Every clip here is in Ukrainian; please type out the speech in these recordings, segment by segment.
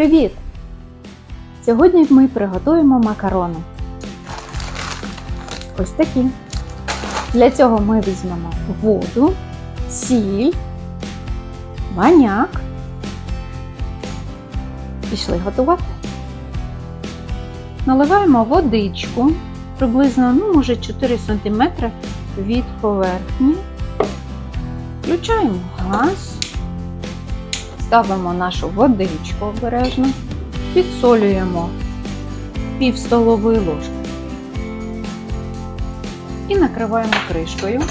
Привіт! Сьогодні ми приготуємо макарони. Ось такі. Для цього ми візьмемо воду, сіль, баняк. Пішли готувати. Наливаємо водичку приблизно, ну, може, 4 см від поверхні. Включаємо газ, ставимо нашу водичку обережно, підсолюємо пів столової ложки і накриваємо кришкою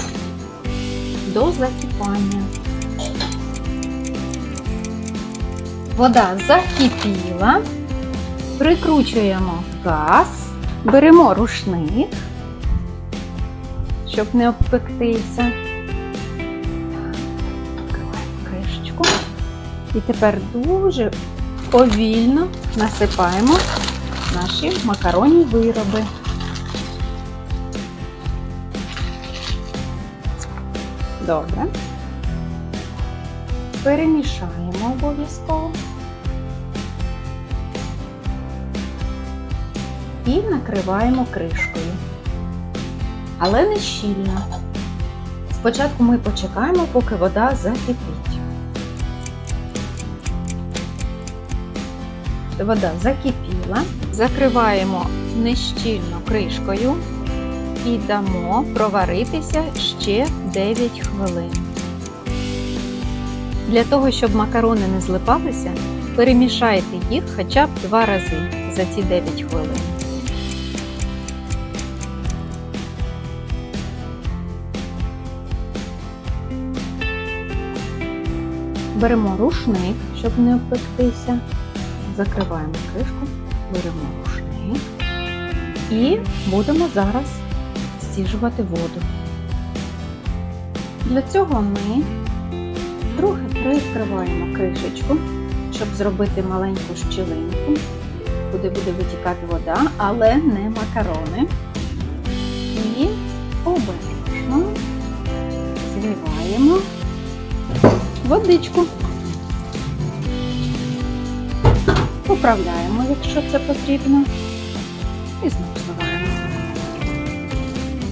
до закипання. Вода закипіла, прикручуємо газ, беремо рушник, щоб не обпектися. І тепер дуже повільно насипаємо наші макаронні вироби. Добре. Перемішаємо обов'язково. І накриваємо кришкою. Але не щільно. Спочатку ми почекаємо, поки вода закипить. Вода закипіла, закриваємо нещільно кришкою і дамо проваритися ще 9 хвилин. Для того, щоб макарони не злипалися, перемішайте їх хоча б два рази за ці 9 хвилин. Беремо рушник, щоб не обпектися. Закриваємо кришку, беремо рушник і будемо зараз стіжувати воду. Для цього ми трохи прикриваємо кришечку, щоб зробити маленьку щілинку, куди буде витікати вода, але не макарони. І обережно зливаємо водичку. Поправляємо, якщо це потрібно. І знову зливаємо.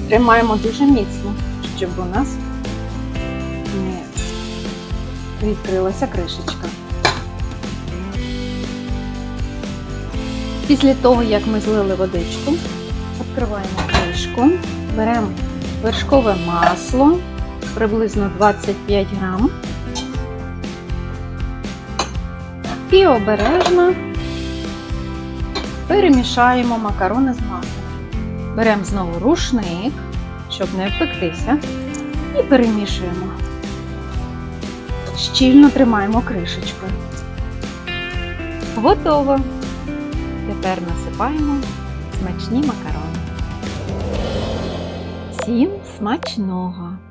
Тримаємо дуже міцно, щоб у нас не відкрилася кришечка. Після того, як ми злили водичку, відкриваємо кришку, беремо вершкове масло, приблизно 25 грам. І обережно перемішаємо макарони з маслом. Беремо знову рушник, щоб не впектися, і перемішуємо. Щільно тримаємо кришечкою. Готово! Тепер насипаємо смачні макарони. Всім смачного!